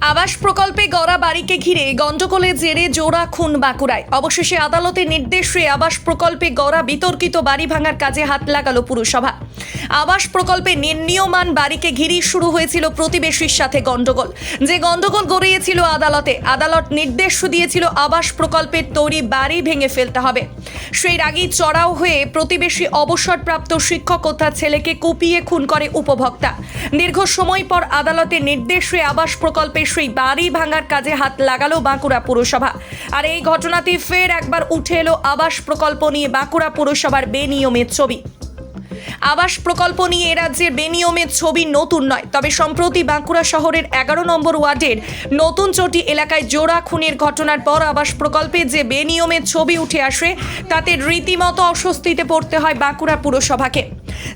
আবাস প্রকল্পে গড়া বাড়িকে ঘিরে গন্ডগোলে জেরে জোড়া খুন বাঁকুড়ায়। অবশেষে আদালতের নির্দেশে আবাস প্রকল্পে গড়া বিতর্কিত বাড়ি ভাঙার কাজে হাত লাগালো পুরসভা। আবাস প্রকল্পে নির্ণীয়মান বাড়িকে ঘিরেই শুরু হয়েছিল প্রতিবেশীর সাথে গন্ডগোল যে গন্ডগোল গড়িয়েছিল আদালতে, আদালত নির্দেশ দিয়েছিল আবাস প্রকল্পের তৈরি বাড়ি ভেঙে ফেলতে হবে। সেই রাগী চড়াও হয়ে প্রতিবেশী অবসরপ্রাপ্ত শিক্ষক ও তার ছেলেকে কুপিয়ে খুন করে উপভোক্তা। দীর্ঘ সময় পর আদালতের নির্দেশে আবাস প্রকল্পের সেই বাড়ি ভাঙার কাজে হাত লাগালো বাঁকুড়া পুরসভা। আর এই ঘটনাতে ফের একবার উঠে এলো আবাস প্রকল্প নিয়ে বাঁকুড়া পুরসভার বেনিয়মের ছবি। আবাস প্রকল্প নিয়ে এ রাজ্যের বেনিয়মের ছবি নতুন নয়। তবে সম্প্রতি বাঁকুড়া শহরের এগারো নম্বর ওয়ার্ডের নতুন চটি এলাকায় জোড়া খুনের ঘটনার পর আবাস প্রকল্পে যে বেনিয়মের ছবি উঠে আসে, তাতে রীতিমতো অস্বস্তিতে পড়তে হয় বাঁকুড়া পুরসভাকে।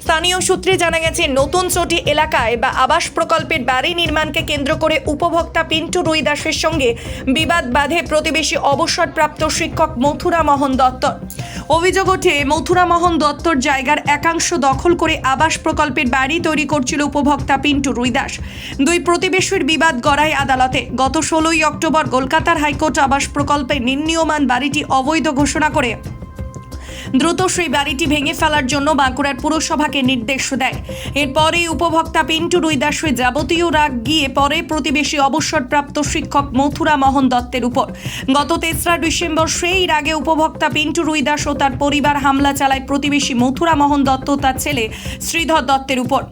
স্থানীয় সূত্রে জানা গেছে, নতুন চটি এলাকায় বা আবাস প্রকল্পের বাড়ি নির্মাণকে কেন্দ্র করে উপভোক্তা পিন্টু রুই দাসের সঙ্গে বিবাদ বাঁধে প্রতিবেশী অবসরপ্রাপ্ত শিক্ষক মথুরা মোহন দত্ত অভিযোগ ওঠে, মথুরা মোহন দত্তর জায়গার একাংশ দখল করে আবাস প্রকল্পের বাড়ি তৈরি করছিল উপভোক্তা পিন্টু রুইদাস। দুই প্রতিবেশীর বিবাদ গড়ায় আদালতে। গত ষোলোই অক্টোবর কলকাতার হাইকোর্ট আবাস প্রকল্পে নির্ণীয়মান বাড়িটি অবৈধ ঘোষণা করে দ্রুত সেই বাড়িটি ভেঙে ফেলার জন্য বাঁকুড়ার পুরসভাকে নির্দেশ দেয়। এরপরে উপভোক্তা পিন্টু রুইদাসের যাবতীয় রাগ গিয়ে পরে প্রতিবেশী অবসরপ্রাপ্ত শিক্ষক মথুরা মোহন দত্তের উপর। গত তেসরা ডিসেম্বর সেই রাগে উপভোক্তা পিন্টু রুইদাস ও তার পরিবার হামলা চালায় প্রতিবেশী মথুরা মোহন দত্ত তার ছেলে শ্রীধর দত্তের উপর।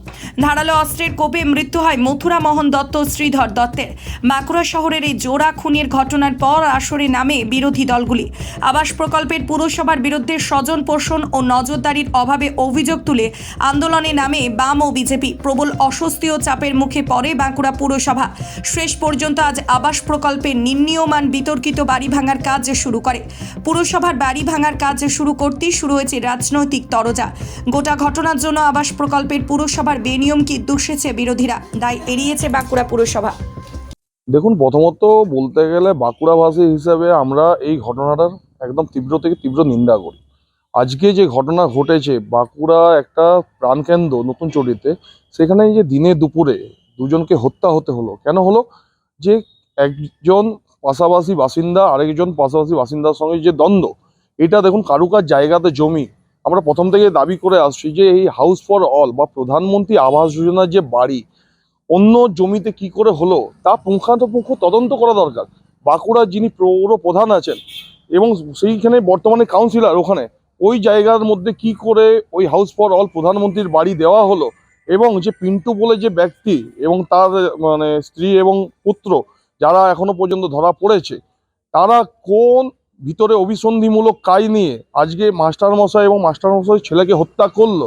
ধারালো অস্ত্রের কোপে মৃত্যু হয় মথুরা মোহন দত্ত শ্রীধর দত্তের। বাঁকুড়া শহরের এই জোড়া খুনের ঘটনার পর আসরে নামে বিরোধী দলগুলি। আবাস প্রকল্পের পুরসভার বিরুদ্ধে স্বজন পোষণ ও নজরদারির অভাবে অভিযোগ তুলে আন্দোলনে নামে বাম ও বিজেপি প্রবল অস্বস্তি ও চাপের মুখে পড়ে বাঁকুড়া পুরসভা। শেষ পর্যন্ত আজ আবাস প্রকল্পের নিম্নীয়মান বিতর্কিত বাড়ি ভাঙার কাজ শুরু করে। পুরসভার বাড়ি ভাঙার কাজ শুরু করতেই শুরু হয়েছে রাজনৈতিক তরজা। গোটা ঘটনার জন্য আবাস প্রকল্পের পুরসভার বেনিয়মকে দুষেছে বিরোধীরা? দায় এড়িয়েছে বাঁকুড়া পুরসভা। দেখুন, প্রথমত বলতে গেলে বাঁকুড়াবাসী হিসেবে আমরা এই ঘটনাটার একদম তীব্র থেকে তীব্র নিন্দা করি। আজকে যে ঘটনা ঘটেছে, বাঁকুড়া একটা প্রাণকেন্দ্র নতুন চটিতে সেখানে যে দিনে দুপুরে দুজনকে হত্যা হতে হলো। কেন হলো? যে একজন পাশাপাশি বাসিন্দা, আরেকজন পাশাপাশি বাসিন্দার সঙ্গে যে দ্বন্দ্ব, এটা দেখুন কারুকার জায়গাতে জমি। আমরা প্রথম থেকে দাবি করে আসছি যে এই হাউস ফর অল বা প্রধানমন্ত্রী আবাস যোজনার যে বাড়ি, অন্য জমিতে কি করে হলো? তা পুঙ্খানুপুঙ্খ তদন্ত করা দরকার। বাঁকুড়ার যিনি পৌর প্রধান আছেন এবং সেইখানে বর্তমানে কাউন্সিলর ওখানে ওই জায়গার মধ্যে কি করে ওই হাউস ফর অল প্রধানমন্ত্রীর বাড়ি দেওয়া হলো এবং যে পিন্টু বলে যে ব্যক্তি এবং তার মানে স্ত্রী এবং পুত্র যারা এখনও পর্যন্ত ধরা পড়েছে, তারা কোন ভিতরে অভিসন্ধিমূলক কাজ নিয়ে আজকে মাস্টারমশাই এবং মাস্টারমশাই ছেলেকে হত্যা করল,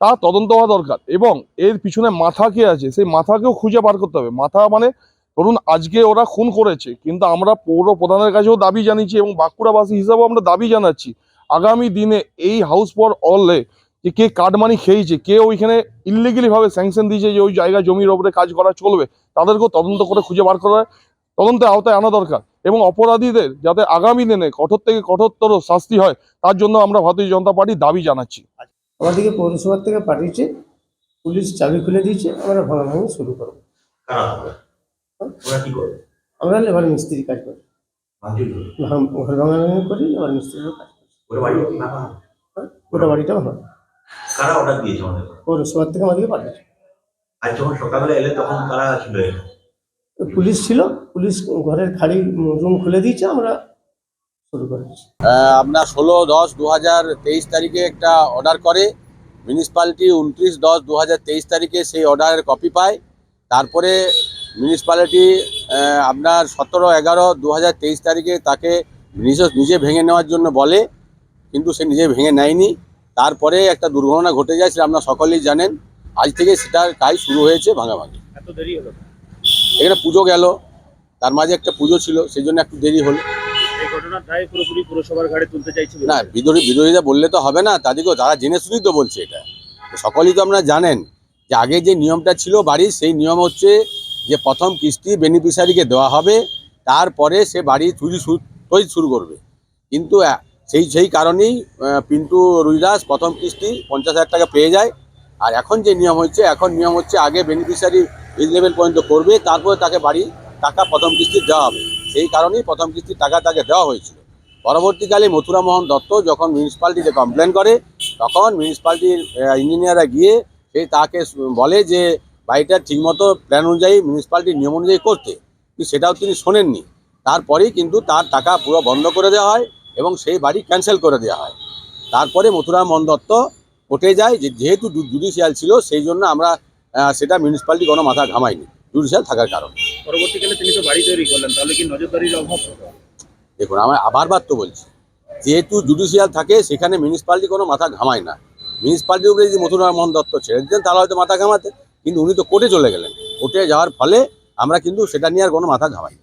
তা তদন্ত হওয়া দরকার এবং এর পিছনে মাথা কে আছে? সেই মাথাকেও খুঁজে বার করতে হবে। মাথা মানে ধরুন আজকে ওরা খুন করেছে, কিন্তু আমরা পৌর প্রধানের কাছেও দাবি জানিয়েছি এবং বাঁকুড়াবাসী হিসাবেও আমরা দাবি জানাচ্ছি। আগামী দিনে এই হাউস ফর অলে যে কে কাটমানি খেয়েছে কে ওইখানে ইলিগেলি ভাবে স্যাংশন দিয়েছে যে ওই জায়গা জমির ওপরে কাজ করা চলবে তাদেরকেও তদন্ত করে খুঁজে বার করা তদন্তের আওতায় আনা দরকার। এবং অপরাধীদের যাতে আগামী দিনে কঠোর থেকে কঠোরতর শাস্তি হয় তার জন্য আমরা ভারতীয় জনতা পার্টি দাবি জানাচ্ছি। আমাদেরকে পৌরসভার থেকে পাঠিয়েছে পুলিশ চাবি খুলে দিয়েছে আমরা ভাঙাভাঙি শুরু করব। কারা হবে? ওরা কি করে? আমরা লেবার মিস্ত্রি কাজ করি। ভাঙ- ঘর ভাঙাভাঙি করি লেবার মিস্ত্রিরও কাজ করি ওরা বাড়ি ভাঙা হবে গোটা বাড়িটাও হয় কারা অর্ডার দিয়েছে আমাদের? পৌরসভার থেকে আমাদেরকে পাঠিয়েছে। আজ যখন সকালবেলা এলে তখন কারা ছিল এখানে? পুলিশ ছিল পুলিশ ঘরের খালি রুম খুলে দিয়েছে আমরা শুরু করেছি আহ, আপনার ষোলো দশ দু হাজার তেইশ তারিখে একটা অর্ডার করে। মিউনিসিপ্যালিটি উনত্রিশ দশ দু হাজার তেইশ তারিখে সেই অর্ডারের কপি পায়। তারপরে মিউনিসিপ্যালিটি আহ, আপনার সতেরো এগারো দু হাজার তেইশ তারিখে তাকে নিজে নিজে ভেঙে নেওয়ার জন্য বলে। কিন্তু সে নিজে ভেঙে নেয়নি। তারপরে একটা দুর্ঘটনা ঘটে যায় সেটা আপনারা সকলেই জানেন। আজ থেকে সেটার কাজ শুরু হয়েছে ভাঙাভাঙি এত দেরি হলো এখানে পুজো গেল তার মাঝে একটা পুজো ছিল সেই জন্য একটু দেরি হলো। না বিরোধী বিরোধীরা বললে তো হবে না তাদেরকেও তারা জেনে শুনেই তো বলছে এটা। সকলেই তো আপনারা জানেন যে আগে যে নিয়মটা ছিল বাড়ির সেই নিয়ম হচ্ছে যে প্রথম কিস্তি বেনিফিশিয়ারিকে দেওয়া হবে তারপরে সে বাড়ি চুরি তৈরি শুরু করবে। কিন্তু সেই সেই কারণেই পিন্টু রুইদাস প্রথম কিস্তি পঞ্চাশ হাজার টাকা পেয়ে যায়। আর এখন যে নিয়ম হচ্ছে, এখন নিয়ম হচ্ছে আগে বেনিফিশিয়ারি এজ লেভেল পর্যন্ত করবে, তারপরে তাকে বাড়ি টাকা প্রথম কিস্তি দেওয়া হবে। সেই কারণেই প্রথম কিস্তির টাকা তাকে দেওয়া হয়েছিল। পরবর্তীকালে মথুরা মোহন দত্ত যখন মিউনিসিপ্যালিটিতে কমপ্লেন করে, তখন মিউনিসিপ্যালিটির ইঞ্জিনিয়াররা গিয়ে সেই তাকে বলে যে, বাড়িটা ঠিকমতো প্ল্যান অনুযায়ী মিউনিসিপ্যালিটির নিয়ম অনুযায়ী করতে। কিন্তু সেটাও তিনি শোনেননি। তারপরেই কিন্তু তার টাকা পুরো বন্ধ করে দেওয়া হয়। এবং সেই বাড়ি ক্যান্সেল করে দেওয়া হয়। তারপরে মথুরা মোহন দত্ত কোর্টে যায় যে যেহেতু জুডিশিয়াল ছিল সেই জন্য আমরা সেটা মিউনিসিপ্যালিটি কোনো মাথা ঘামাইনি জুডিশিয়াল থাকার কারণে। পরবর্তীকালে তিনি তো বাড়ি তৈরি করলেন তাহলে কি নজরদারির অভাব দেখুন আমি আবারবার তো বলছি যেহেতু জুডিশিয়াল থাকে সেখানে মিউনিসিপ্যালিটি কোনো মাথা ঘামায় না। মিউনিসিপ্যালিটির উপরে যদি মথুরা মোহন দত্ত ছেড়ে দিতেন তাহলে হয়তো মাথা ঘামাতে কিন্তু উনি তো কোর্টে চলে গেলেন। কোর্টে যাওয়ার ফলে আমরা কিন্তু সেটা নিয়ে আর কোনো মাথা ঘামাই